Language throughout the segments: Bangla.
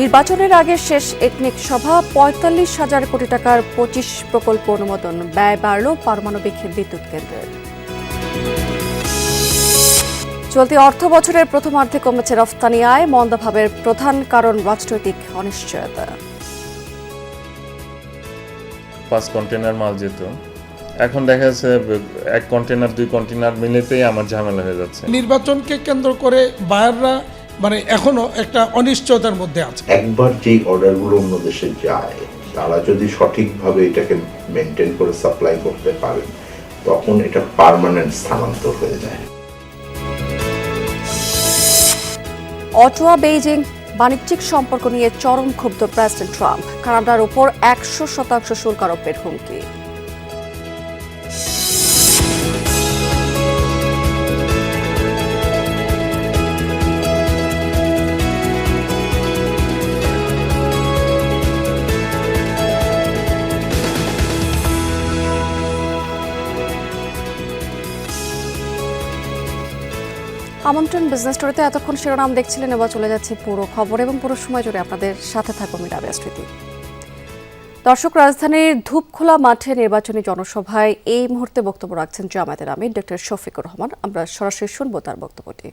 নির্বাচনের আগে শেষ একনিক সভা পঁয়তাল্লিশ হাজার কোটি টাকার পঁচিশ প্রকল্প অনুমোদন। ব্যয় বাড়ল পারমাণবিক বিদ্যুৎ কেন্দ্রের চলতি অর্থ বছরের প্রথমার্ধে কমেছে রফতানি আয় মন্দাভাবের প্রধান কারণ রাজনৈতিক অনিশ্চয়তা। পাঁচ কন্টেনার মাল যেত। এখন দেখা যাচ্ছে এক কন্টেনার দুই কন্টেনার মিলেতেই আমার ঝামেলা হয়ে যাচ্ছে। নির্বাচনকে কেন্দ্র করে বায়াররা মানে এখনও একটা অনিশ্চয়তার মধ্যে আছে। একবার যেই অর্ডারগুলো অন্য দেশে যায় তারা যদি সঠিকভাবে এটাকে মেনটেন করে সাপ্লাই করতে পারে তখন এটা পার্মানেন্ট স্থানান্তর হয়ে যায়। অটোয়া বেইজিং বাণিজ্যিক সম্পর্ক নিয়ে চরম ক্ষুব্ধ প্রেসিডেন্ট ট্রাম্প কানাডার উপর একশো শতাংশ শুল্ক আরোপের হুমকি। আমন্ত্রণ বিজনেস স্টোরিতে এতক্ষণ শিরোনাম দেখছিলেন, এবার চলে যাচ্ছে পুরো খবর এবং পুরো সময় জুড়ে আপনাদের সাথে থাকব মিরাবিয়া স্মৃতি। দর্শক, রাজধানীর ধূপখোলা মাঠে নির্বাচনী জনসভায় এই মুহূর্তে বক্তব্য রাখছেন জামায়াতের আমির ডক্টর শফিকুর রহমান। আমরা সরাসরি শুনব তার বক্তব্যটি।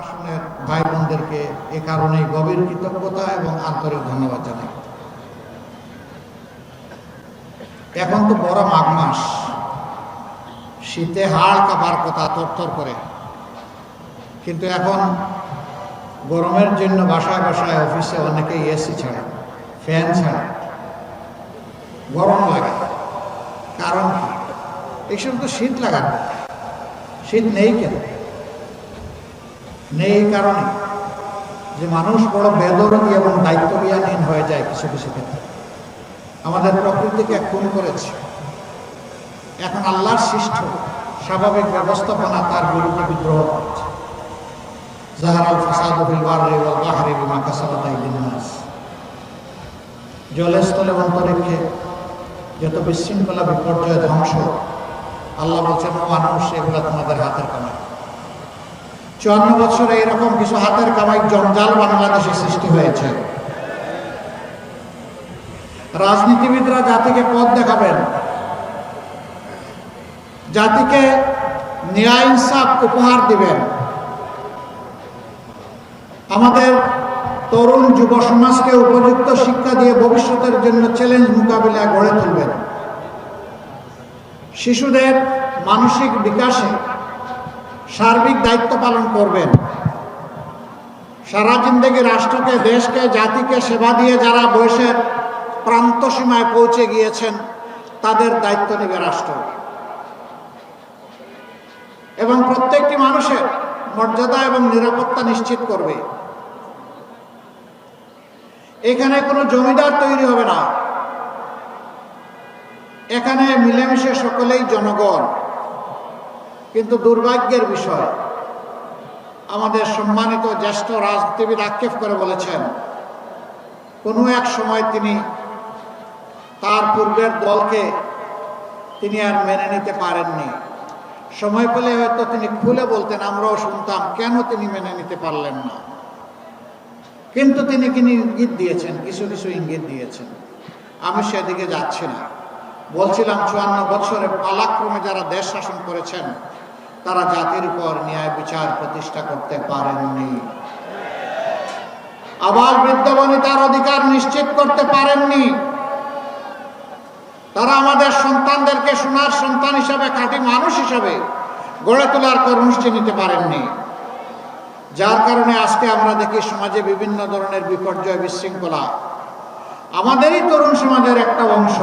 আসনের ভাই বোনদেরকে এ কারণে গভীর কৃতজ্ঞতা এবং আন্তরিক ধন্যবাদ জানাই। এখন তো বড় মাঘ মাস। শীতে হাড় কাপার কথা তরতর করে। কিন্তু এখন গরমের জন্য বাসায় বাসায় অফিসে অনেকে এসি ছাড়ে ফ্যান ছাড়ে। গরম লাগে। কারণ কি? এই সময় তো শীত লাগার শীত নেই কেন? নেই কারণে যে মানুষ বড় বেদরদি এবং দায়িত্ববিহীন হয়ে যায় কিছু কিছু ক্ষেত্রে। আমাদের প্রকৃতিকে খুন করেছে। এখন আল্লাহর সৃষ্ট স্বাভাবিক ব্যবস্থাপনা তার বিরুদ্ধে বিদ্রোহ করছে। জাহারাল ফাসাদু ফিল বাররি যত বিশৃঙ্খলা বিপর্যয় ধ্বংস, আল্লাহ বলছেন, মানুষ এগুলো তোমাদের হাতের কামাই। চুয়ান্ন বছরে এরকম কিছু হাতের কামাই জঞ্জাল বাংলাদেশে সৃষ্টি হয়েছে। রাজনীতিবিদরা জাতিকে পথ দেখাবেন। জাতিকে ন্যায় ইনসাফ উপহার দিবেন। আমাদের তরুণ যুব সমাজকে উপযুক্ত শিক্ষা দিয়ে ভবিষ্যতের জন্য চ্যালেঞ্জ মোকাবিলায় গড়ে তুলবেন। শিশুদের মানসিক বিকাশে সার্বিক দায়িত্ব পালন করবেন। সারা জিন্দগি রাষ্ট্রকে, দেশকে, জাতিকে সেবা দিয়ে যারা বয়সের প্রান্ত সীমায় পৌঁছে গিয়েছেন, তাদের দায়িত্ব নেবে রাষ্ট্র। এবং প্রত্যেকটি মানুষের মর্যাদা এবং নিরাপত্তা নিশ্চিত করবে। এখানে কোনো জমিদার তৈরি হবে না। এখানে মিলেমিশে সকলেই জনগণ। কিন্তু দুর্ভাগ্যের বিষয়, আমাদের সম্মানিত জ্যেষ্ঠ রাজনীতিবিদ আক্ষেপ করে বলেছেন, কোনো এক সময় তিনি তার পূর্বের দলকে তিনি আর মেনে নিতে পারেননি। সময় পেলে হয়তো তিনি খুলে বলতেন, আমরাও শুনতাম, কেন তিনি মেনে নিতে পারলেন না? কিন্তু তিনি তিনি ইঙ্গিত দিয়েছেন, কিছু কিছু ইঙ্গিত দিয়েছেন। আমি সেদিকে যাচ্ছি না। বলছিলাম, চুয়ান্ন বছরে পালাক্রমে যারা দেশ শাসন করেছেন, তারা জাতির উপর ন্যায় বিচার প্রতিষ্ঠা করতে পারেননি। আবার বৃদ্ধবনী তার অধিকার নিশ্চিত করতে পারেননি। তারা আমাদের সন্তানদেরকে সোনার সন্তান হিসাবে, খাঁটি মানুষ হিসাবে গড়ে তোলার কর্মসূচি নিতে পারেননি। যার কারণে আজকে আমরা দেখি সমাজে বিভিন্ন ধরনের বিপর্যয় বিশৃঙ্খলা। আমাদেরই তরুণ সমাজের একটা অংশ,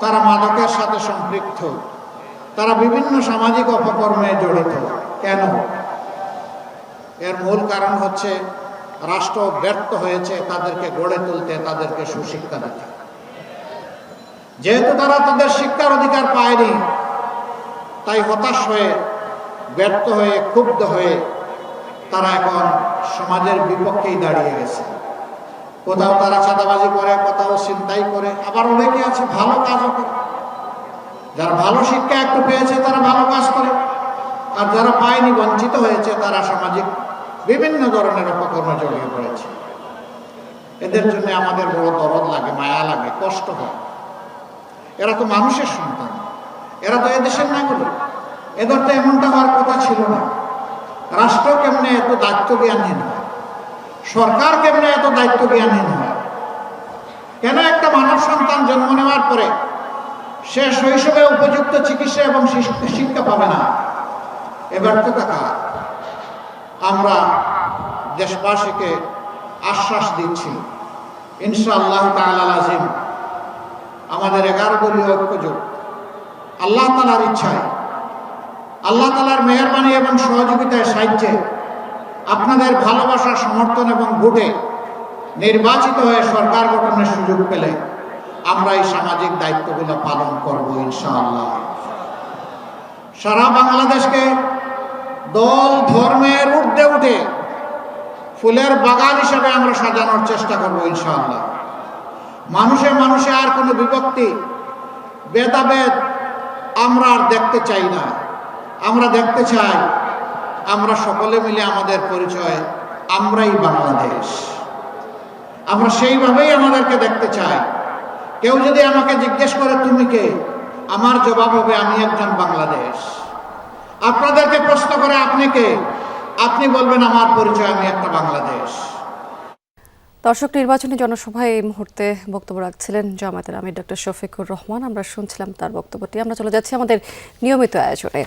তারা মাদকের সাথে সম্পৃক্ত। তারা বিভিন্ন সামাজিক অপকর্মে জড়িত। কেন? এর মূল কারণ হচ্ছে, রাষ্ট্র ব্যর্থ হয়েছে, তাদেরকে গড়ে তুলতে, তাদেরকে সুশিক্ষা দিতে। যেহেতু তারা তাদের শিক্ষার অধিকার পায়নি, তাই হতাশ হয়ে, ব্যর্থ হয়ে, ক্ষুব্ধ হয়ে তারা এখন সমাজের বিপক্ষেই দাঁড়িয়ে গেছে। কোথাও তারা চাঁদাবাজি করে, কোথাও চিন্তাই করে, আবার অনেকে আছে ভালো কাজও করে। যারা ভালো শিক্ষা একটু পেয়েছে, তারা ভালো কাজ করে। আর যারা পায়নি, বঞ্চিত হয়েছে, তারা সামাজিক বিভিন্ন ধরনের অপকর্মে জড়িয়ে পড়েছে। এদের জন্য আমাদের বড় দরদ লাগে, মায়া লাগে, কষ্ট হয়। এরা তো মানুষের সন্তান। এরা তো এদেশের নাগরিক। এদের তো এমনটা হওয়ার কথা ছিল না। রাষ্ট্র কেমনে এত দায়িত্ব জ্ঞানহীন হয়? সরকার কেমনে এত দায়িত্ব জ্ঞানহীন হয়? কেন একটা মানব সন্তান জন্ম নেওয়ার পরে সে শৈশবে উপযুক্ত চিকিৎসা এবং শিক্ষা পাবে না? এবার তো কাকা আমরা দেশবাসীকে আশ্বাস দিচ্ছি, ইনশাআল্লাহ তাআলা আজিম, আমাদের এগারো দলীয় ঐক্যজোট আল্লাহ তালার ইচ্ছায় আল্লাহ তালার মেহরবানি এবং সহযোগিতায় সাহায্যে আপনাদের ভালোবাসা, সমর্থন এবং ভোটে নির্বাচিত হয়ে সরকার গঠনের সুযোগ পেলে আমরা এই সামাজিক দায়িত্বগুলো পালন করব ইনশাআল্লাহ। সারা বাংলাদেশকে দল ধর্মের ঊর্ধ্বে উঠে ফুলের বাগান হিসেবে আমরা সাজানোর চেষ্টা করব ইনশাআল্লাহ। মানুষে মানুষে আর কোনো বিভক্তি বেদাবেদ আমরা আর দেখতে চাই না। আমরা দেখতে চাই, আমরা সকলে মিলে আমাদের পরিচয়, আমরাই বাংলাদেশ। আমরা সেইভাবেই আমাদেরকে দেখতে চাই। কেউ যদি আমাকে জিজ্ঞেস করে, তুমি কে? আমার জবাব হবে, আমি একজন বাংলাদেশ। আপনাদেরকে প্রশ্ন করে, আপনি কে? আপনি বলবেন, আমার পরিচয়, আমি একটা বাংলাদেশ। দর্শক, নির্বাচনী জনসভায় এই মুহূর্তে বক্তব্য রাখছিলেন জামায়াতের আমির ডক্টর শফিকুর রহমান। আমরা শুনছিলাম তার বক্তব্যটি। আমরা চলে যাচ্ছি আমাদের নিয়মিত আয়োজনে।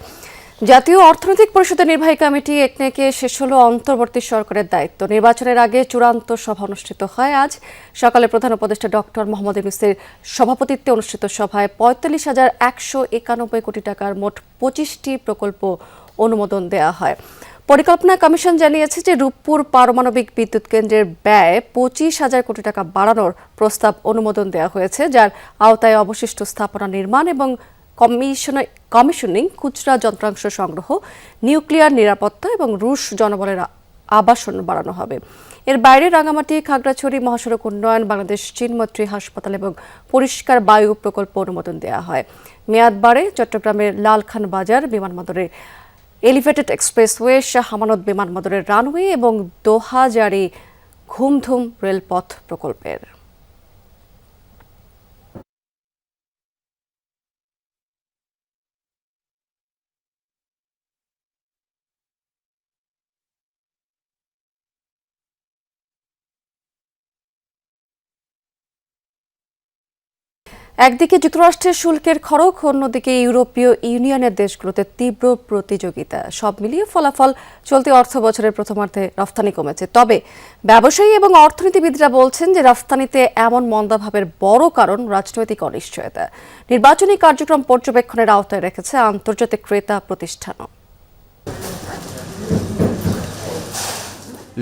জাতীয় অর্থনৈতিক পরিষদের নির্বাহী কমিটি একনেকে শেষ হলো অন্তর্বর্তী সরকারের দায়িত্ব। নির্বাচনের আগে চূড়ান্ত সভা অনুষ্ঠিত হয় আজ। সকালে প্রধান উপদেষ্টা ডক্টর মোহাম্মদ ইউনুসের সভাপতিত্বে অনুষ্ঠিত সভায় পঁয়তাল্লিশ হাজার একশো একানব্বই কোটি টাকার মোট পঁচিশটি প্রকল্প অনুমোদন দেওয়া হয়। পরিকল্পনা কমিশন জানিয়েছে যে রূপপুর পারমাণবিক বিদ্যুৎ কেন্দ্রের ব্যয় পঁচিশ হাজার কোটি টাকা বাড়ানোর প্রস্তাব অনুমোদন দেওয়া হয়েছে, যার আওতায় অবশিষ্ট স্থাপনা নির্মাণ এবং কমিশনে, কমিশনিং, খুচরা যন্ত্রাংশ সংগ্রহ, নিউক্লিয়ার নিরাপত্তা এবং রুশ জনবলের আবাসন বাড়ানো হবে। এর বাইরে রাঙামাটি, খাগড়াছড়ি, মহাসড়ক উন্নয়ন, বাংলাদেশ চীনমৈত্রী হাসপাতাল এবং পরিষ্কার বায়ু প্রকল্প অনুমোদন দেওয়া হয়। মেয়াদ বাড়ে চট্টগ্রামের লালখান বাজার বিমানবন্দরে। এলিভেটেড এক্সপ্রেসওয়ে, শাহ আমানত বিমানবন্দরের রানওয়ে এবং দোহাজারি ঘুমধুম রেলপথ প্রকল্পের। একদিকে যুক্তরাষ্ট্রের শুল্কের খরক অন্যদিকে ইউরোপীয় ইউনিয়নের দেশগুলোতে তীব্র প্রতিযোগিতা। সব মিলিয়ে ফলাফল চলতি অর্থ বছরের প্রথমার্ধে রফতানি কমেছে। তবে ব্যবসায়ী এবং অর্থনীতিবিদরা বলছেন যে রফতানিতে এমন মন্দাভাবের বড় কারণ রাজনৈতিক অনিশ্চয়তা। নির্বাচনী কার্যক্রম পর্যবেক্ষণের আওতায় রেখেছে আন্তর্জাতিক ক্রেতা প্রতিষ্ঠানও।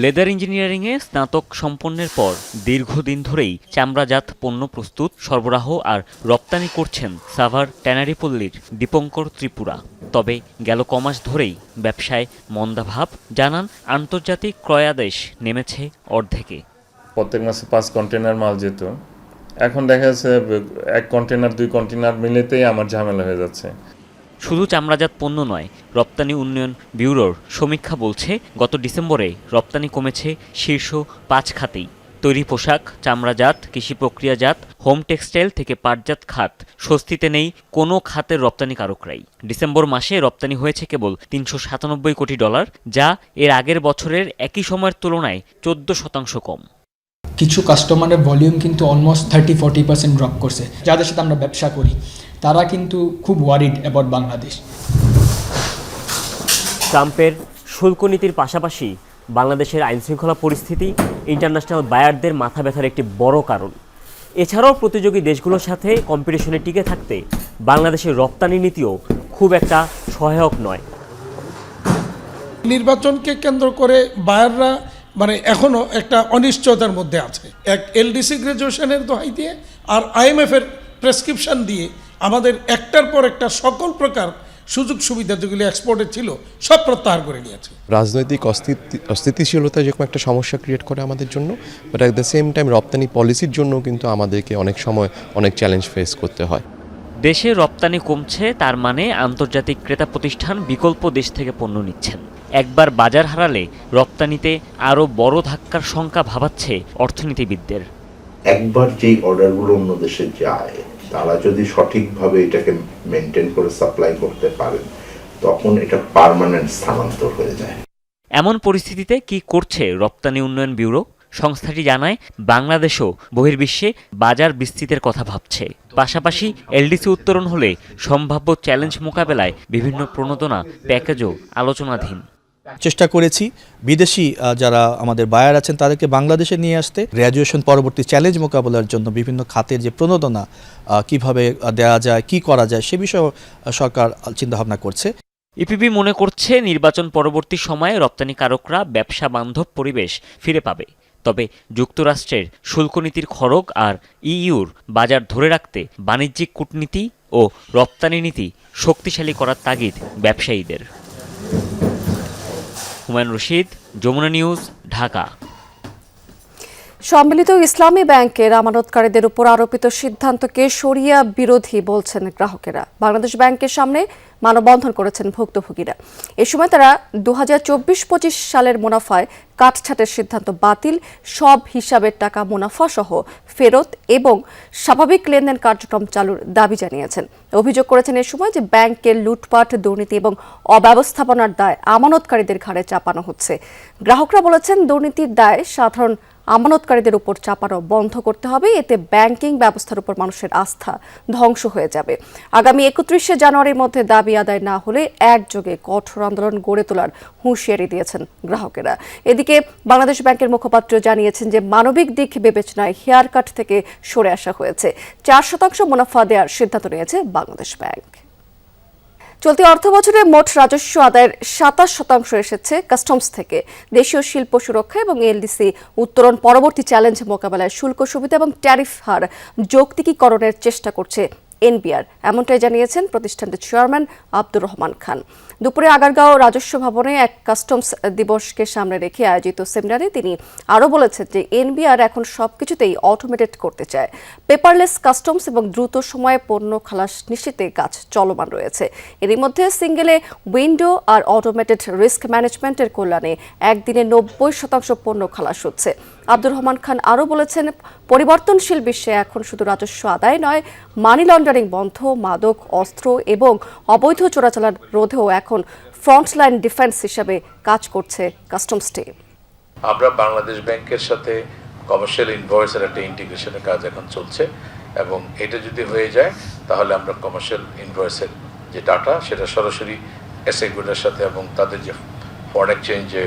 লেদার ইঞ্জিনিয়ারিংয়ে স্নাতক সম্পন্নের পর দীর্ঘদিন ধরেই চামড়াজাত পণ্য প্রস্তুত, সরবরাহ আর রপ্তানি করছেন সাভার ট্যানারিপল্লির দীপঙ্কর ত্রিপুরা। তবে গেল কমাস ধরেই ব্যবসায় মন্দাভাব জানান আন্তর্জাতিক ক্রয়াদেশ নেমেছে অর্ধেকে। প্রত্যেক মাসে পাঁচ কন্টেনার মাল যেত। এখন দেখা যাচ্ছে এক কন্টেনার দুই কন্টেনার মিলেতেই আমার ঝামেলা হয়ে যাচ্ছে। শুধু চামড়াজাত পণ্য নয়, রপ্তানি উন্নয়ন ব্যুরোর সমীক্ষা বলছে, গত ডিসেম্বরে রপ্তানি কমেছে শীর্ষ পাঁচ খাতেই। তৈরি পোশাক, চামড়াজাত, কৃষি প্রক্রিয়াজাত, হোম টেক্সটাইল থেকে পাটজাত খাত, স্বস্তিতে নেই কোনো খাতের রপ্তানিকারকরাই। ডিসেম্বর মাসে রপ্তানি হয়েছে কেবল তিনশো সাতানব্বই কোটি ডলার, যা এর আগের বছরের একই সময়ের তুলনায় চোদ্দ শতাংশ কম। কিছু কাস্টমারের ভলিউম কিন্তু almost thirty forty percent drop করছে, যাদের সাথে আমরা ব্যবসা করি। তারা কিন্তু খুব ওয়ারিড অ্যাবাউট বাংলাদেশ। ট্রাম্পের শুল্ক নীতির পাশাপাশি বাংলাদেশের আইনশৃঙ্খলা পরিস্থিতি ইন্টারন্যাশনাল বায়ারদের মাথা ব্যথার একটি বড় কারণ। এছাড়াও প্রতিযোগী দেশগুলোর সাথে কম্পিটিশনে টিকে থাকতে বাংলাদেশের রপ্তানি নীতিও খুব একটা সহায়ক নয়। নির্বাচনকে কেন্দ্র করে বায়াররা মানে এখনও একটা অনিশ্চয়তার মধ্যে আছে। এক এলডিসি গ্রাজুয়েশনের দোহাই দিয়ে আর আইএমএফ এর প্রেসক্রিপশন দিয়ে আমাদের একটার পর একটা সকল প্রকার সুযোগ সুবিধা যেগুলি এক্সপোর্টের ছিল সব প্রত্যাহার করে নিয়েছে। রাজনৈতিক অস্থিতি অস্থিতিশীলতা যেরকম একটা সমস্যা ক্রিয়েট করে আমাদের জন্য but at the same time রপ্তানি পলিসির জন্য কিন্তু আমাদেরকে অনেক সময় অনেক চ্যালেঞ্জ ফেস করতে হয়। দেশে রপ্তানি কমছে তার মানে আন্তর্জাতিক ক্রেতা প্রতিষ্ঠান বিকল্প দেশ থেকে পণ্য নিচ্ছেন। একবার বাজার হারালে রপ্তানিতে আরও বড় ধাক্কার সংখ্যা ভাবাচ্ছে অর্থনীতিবিদদের। একবার যেই অর্ডারগুলো অন্য দেশে যায় তারা যদি সঠিকভাবে এটাকে মেনটেন করে সাপ্লাই করতে পারেন, তখন এটা পার্মানেন্ট স্থানান্তর হয়ে যায়। এমন পরিস্থিতিতে কি করছে রপ্তানি উন্নয়ন ব্যুরো? সংস্থাটি জানায়, বাংলাদেশও বহির্বিশ্বে বাজার বিস্তৃতের কথা ভাবছে। পাশাপাশি এলডিসি উত্তরণ হলে সম্ভাব্য চ্যালেঞ্জ মোকাবেলায় বিভিন্ন প্রণোদনা প্যাকেজও আলোচনাধীন। চেষ্টা করেছি। বিদেশি যারা আমাদের বায়ার আছেন, তাদেরকে বাংলাদেশে নিয়ে আসতে। গ্র্যাজুয়েশন পরবর্তী চ্যালেঞ্জ মোকাবেলার জন্য বিভিন্ন খাতের যে প্রণোদনা কীভাবে দেওয়া যায়, কি করা যায়, সে বিষয়ে সরকার চিন্তাভাবনা করছে। ইপিবি মনে করছে নির্বাচন পরবর্তী সময়ে রপ্তানিকারকরা ব্যবসা বান্ধব পরিবেশ ফিরে পাবে। তবে যুক্তরাষ্ট্রের শুল্ক নীতির খড়গ আর ইইউর বাজার ধরে রাখতে বাণিজ্যিক কূটনীতি ও রপ্তানি নীতি শক্তিশালী করার তাগিদ ব্যবসায়ীদের। হুমায়ুন রশিদ যমুনা নিউজ ঢাকা। সম্মিলিত ইসলামী ব্যাংকের আমানতকারীদের উপর আরোপিত সিদ্ধান্তকে সরিয়া বিরোধী বলছেন গ্রাহকেরা। বাংলাদেশ ব্যাংকের সামনে মানববন্ধন করেছেন ভুক্তভোগীরা। এ সময় তারা দু হাজার সালের মুনাফায় কাটছাটের সিদ্ধান্ত বাতিল। সব হিসাবের টাকা মুনাফা সহ ফেরত এবং স্বাভাবিক লেনদেন কার্যক্রম চালুর দাবি জানিয়েছেন। অভিযোগ করেছেন এ সময় যে ব্যাংকের লুটপাট, দুর্নীতি এবং অব্যবস্থাপনার দায় আমানতকারীদের ঘাড়ে চাপানো হচ্ছে। গ্রাহকরা বলেছেন, দুর্নীতির দায় সাধারণ আমানতকারীদের উপর চাপানো বন্ধ করতে হবে, এতে ব্যাংকিং ব্যবস্থার উপর মানুষের আস্থা ধ্বংস হয়ে যাবে। আগামী একত্রিশে জানুয়ারির মধ্যে দাবি আদায় না হলে একযোগে কঠোর আন্দোলন গড়ে তোলার হুঁশিয়ারি দিয়েছেন গ্রাহকেরা। এদিকে বাংলাদেশ ব্যাংকের মুখপাত্র জানিয়েছেন যে, মানবিক দিক বিবেচনায় হেয়ার কাট থেকে সরে আসা হয়েছে। চার শতাংশ মুনাফা দেওয়ার সিদ্ধান্ত নিয়েছে বাংলাদেশ ব্যাংক। চলতি অর্থ বছরে মোট রাজস্ব আদায়ের সাতাশ শতাংশ এসেছে কাস্টমস থেকে। দেশীয় শিল্প সুরক্ষা এবং এলডিসি উত্তরণ পরবর্তী চ্যালেঞ্জ মোকাবেলায় শুল্ক, সুবিধা এবং ট্যারিফ হার যৌক্তিকীকরণের চেষ্টা করছে এনবিআর। এমনটাই জানিয়েছেন প্রতিষ্ঠানটির চেয়ারম্যান আব্দুর রহমান খান। দুপুরে আগারগাঁও রাজস্ব ভবনে এক কাস্টমস দিবসকে সামনে রেখে আয়োজিত সেমিনারে তিনি আরও বলেছেন যে এনবিআর এখন সবকিছুতেই অটোমেটেড করতে চায়। পেপারলেস কাস্টমস এবং দ্রুত সময়ে পণ্য খালাস নিশ্চিতে কাজ চলমান রয়েছে। এরই মধ্যে সিঙ্গেলে উইন্ডো আর অটোমেটেড রিস্ক ম্যানেজমেন্টের কল্যাণে একদিনে নব্বই শতাংশ পণ্য খালাস হচ্ছে। আব্দুর রহমান খান আরও বলেছেন, পরিবর্তনশীল বিশ্বে এখন শুধু রাজস্ব আদায় নয় মানি লন্ডারিং বন্ধ, মাদক, অস্ত্র এবং অবৈধ চোরাচালান রোধেও এখন ফ্রন্টলাইন ডিফেন্স হিসেবে কাজ করছে কাস্টমস টিম। আমরা বাংলাদেশ ব্যাংকের সাথে কমার্শিয়াল ইনভয়েসের একটা ইন্টিগ্রেশনের কাজ এখন চলছে এবং এটা যদি হয়ে যায়, তাহলে আমরা কমার্শিয়াল ইনভয়েসের যে ডাটা সেটা সরাসরি এসএগুলোর সাথে এবং তাদের যে ফরেন এক্সচেঞ্জ যে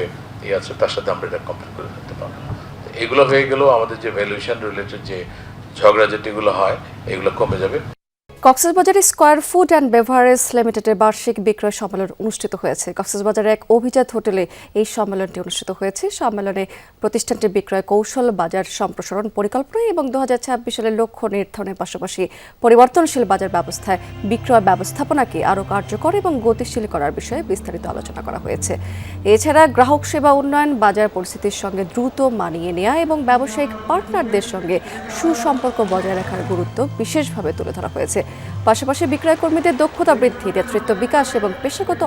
ইয়ে আছে, তার সাথে আমরা এটা কমপ্লিট করে ফেলতে পারব। এগুলো হয়ে গেলেও আমাদের যে ভ্যালুয়েশন রিলেটেড যে ঝগড়াঝাটিগুলো হয়, এগুলো কমে যাবে। কক্সবাজারে স্কয়ার ফুড অ্যান্ড বেভারেজ লিমিটেডের বার্ষিক বিক্রয় সম্মেলন অনুষ্ঠিত হয়েছে। কক্সবাজারের এক অভিজাত হোটেলে এই সম্মেলনটি অনুষ্ঠিত হয়েছে। সম্মেলনে প্রতিষ্ঠানটির বিক্রয় কৌশল, বাজার সম্প্রসারণ পরিকল্পনা এবং দু হাজার ছাব্বিশ সালের লক্ষ্য নির্ধারণের পাশাপাশি পরিবর্তনশীল বাজার ব্যবস্থায় বিক্রয় ব্যবস্থাপনাকে আরও কার্যকর এবং গতিশীল করার বিষয়ে বিস্তারিত আলোচনা করা হয়েছে। এছাড়া গ্রাহক সেবা উন্নয়ন, বাজার পরিস্থিতির সঙ্গে দ্রুত মানিয়ে নেওয়া এবং ব্যবসায়িক পার্টনারদের সঙ্গে সুসম্পর্ক বজায় রাখার গুরুত্ব বিশেষভাবে তুলে ধরা হয়েছে। পাশাপাশি বিক্রয় কর্মীদের দক্ষতা বৃদ্ধি, নেতৃত্ব বিকাশ এবং পেশাগত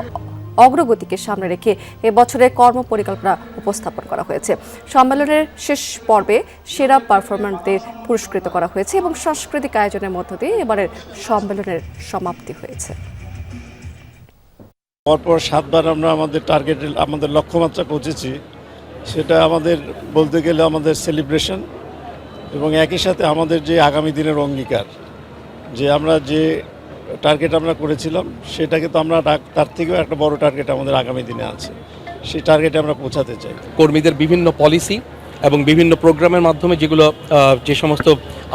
অগ্রগতিকে সামনে রেখে এবছরের কর্ম পরিকল্পনা উপস্থাপন করা হয়েছে। সম্মেলনের শেষ পর্বে সেরা পারফরম্যান্সদের পুরস্কৃত করা হয়েছে এবং সাংস্কৃতিক আয়োজনের মধ্য দিয়ে এবারের সম্মেলনের সমাপ্তি হয়েছে। পরপর সাতবার আমরা আমাদের টার্গেট আমাদের লক্ষ্যমাত্রা পৌঁছেছি। সেটা আমাদের বলতে গেলে আমাদের সেলিব্রেশন এবং একই সাথে আমাদের যে আগামী দিনের অঙ্গীকার। যে আমরা যে টার্গেট আমরা করেছিলাম, সেটাকে তো আমরা তার থেকেও একটা বড় টার্গেট আমাদের আগামী দিনে আছে। সেই টার্গেটে আমরা পৌঁছাতে চাই। কর্মীদের বিভিন্ন পলিসি এবং বিভিন্ন প্রোগ্রামের মাধ্যমে যেগুলো যে সমস্ত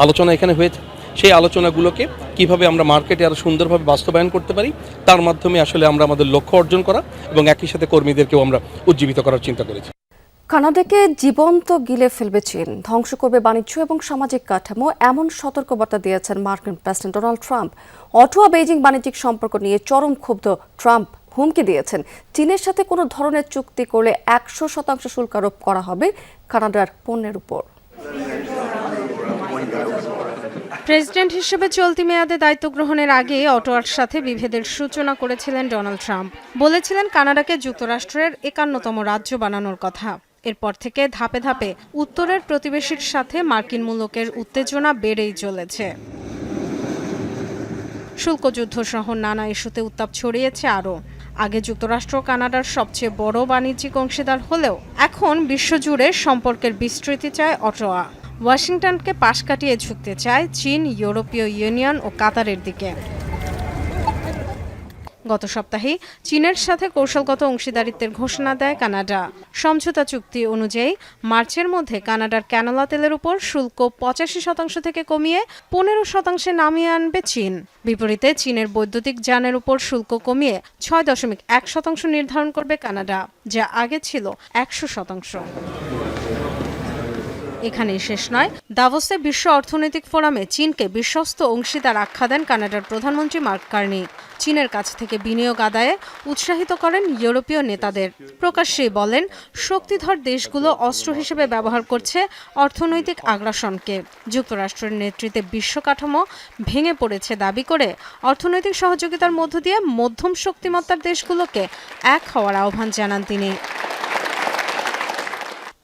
আলোচনা এখানে হয়েছে, সেই আলোচনাগুলোকে কীভাবে আমরা মার্কেটে আরও সুন্দরভাবে বাস্তবায়ন করতে পারি, তার মাধ্যমে আসলে আমরা আমাদের লক্ষ্য অর্জন করা এবং একই সাথে কর্মীদেরকেও আমরা উজ্জীবিত করার চিন্তা করেছি। কানাডাকে জীবন্ত গিলে ফেলবে চীন। ধ্বংস করবে বাণিজ্য এবং সামাজিক কাঠামো, এমন সতর্কবার্তা দিয়েছেন মার্কিন president Donald Trump. Ottawa Beijing বাণিজ্যিক সম্পর্ক নিয়ে চরম ক্ষুব্ধ ট্রাম্প হুমকি দিয়েছেন। চীনের সাথে কোনো ধরনের চুক্তি করলে একশো শতাংশ শুল্ক আরোপ করা হবে কানাডার পণ্যের উপর। প্রেসিডেন্ট হিসেবে চলতি মেয়াদে দায়িত্ব গ্রহণের আগে অটোয়ার সাথে বিভেদের সূচনা করেছিলেন ডোনাল্ড ট্রাম্প। বলেছিলেন, কানাডাকে যুক্তরাষ্ট্রের একান্নতম রাজ্য বানানোর কথা। এরপর থেকে ধাপে ধাপে উত্তরের প্রতিবেশীর সাথে মার্কিন মূলকের উত্তেজনা বেড়েই চলেছে। শুল্কযুদ্ধ সহ নানা ইস্যুতে উত্তাপ ছড়িয়েছে আরও। আগে যুক্তরাষ্ট্র কানাডার সবচেয়ে বড় বাণিজ্যিক অংশীদার হলেও এখন বিশ্বজুড়ে সম্পর্কের বিস্তৃতি চায় অটোয়া। ওয়াশিংটনকে পাশ কাটিয়ে ঝুঁকতে চায় চীন, ইউরোপীয় ইউনিয়ন ও কাতারের দিকে। গত সপ্তাহেই চীনের সাথে কৌশলগত অংশীদারিত্বের ঘোষণা দেয় কানাডা। সমঝোতা চুক্তি অনুযায়ী মার্চের মধ্যে কানাডার ক্যানোলা তেলের উপর শুল্ক পঁচাশি শতাংশ থেকে কমিয়ে পনেরো শতাংশে নামিয়ে আনবে চীন। বিপরীতে চীনের বৈদ্যুতিক যানের উপর শুল্ক কমিয়ে ছয় দশমিক এক শতাংশ নির্ধারণ করবে কানাডা, যা আগে ছিল একশো শতাংশ। এখানেই শেষ নয়। দাভোসে বিশ্ব অর্থনৈতিক ফোরামে চীনকে বিশ্বস্ত অংশীদার আখ্যা দেন কানাডার প্রধানমন্ত্রী মার্ক কার্নি। চীনের কাছ থেকে বিনিয়োগ আদায়ে উৎসাহিত করেন ইউরোপীয় নেতাদের। প্রকাশ্যেই বলেন, শক্তিধর দেশগুলো অস্ত্র হিসেবে ব্যবহার করছে অর্থনৈতিক আগ্রাসনকে। যুক্তরাষ্ট্রের নেতৃত্বে বিশ্ব কাঠামো ভেঙে পড়েছে দাবি করে অর্থনৈতিক সহযোগিতার মধ্য দিয়ে মধ্যম শক্তিমত্তার দেশগুলোকে এক হওয়ার আহ্বান জানান তিনি।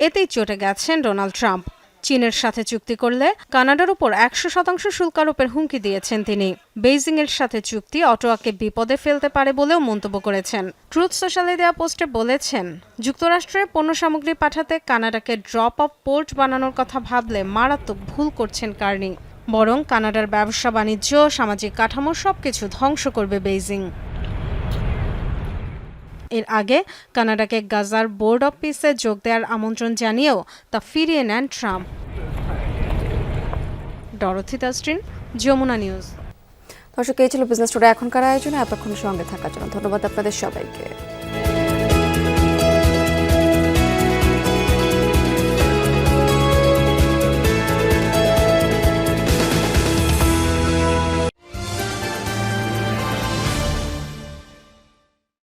এতেই চটে গেছেন ডোনাল্ড ট্রাম্প। চীনের সাথে চুক্তি করলে কানাডার উপর একশো শতাংশ শুল্ক আরোপের হুমকি দিয়েছেন তিনি। বেইজিং এর সাথে চুক্তি অটোয়াকে বিপদে ফেলতে পারে বলেও মন্তব্য করেছেন। ট্রুথ সোশ্যালে দেওয়া পোস্টে বলেছেন, যুক্তরাষ্ট্রে পণ্য সামগ্রী পাঠাতে কানাডাকে ড্রপ অফ পোর্ট বানানোর কথা ভাবলে মারাত্মক ভুল করছেন কার্নি। বরং কানাডার ব্যবসা বাণিজ্য, সামাজিক কাঠামো সবকিছু ধ্বংস করবে বেইজিং। এর আগে কানাডাকে গাজার বোর্ড অব পিসে যোগ দেওয়ার আমন্ত্রণ জানিয়েও তা ফিরিয়ে নেন ট্রাম্প। ডরথি তাস্ট্রিন যমুনা নিউজ। দর্শক, এই ছিল বিজনেস টুডে এখনকার আয়োজনে। এতক্ষণ সঙ্গে থাকার জন্য ধন্যবাদ আপনাদের সবাইকে।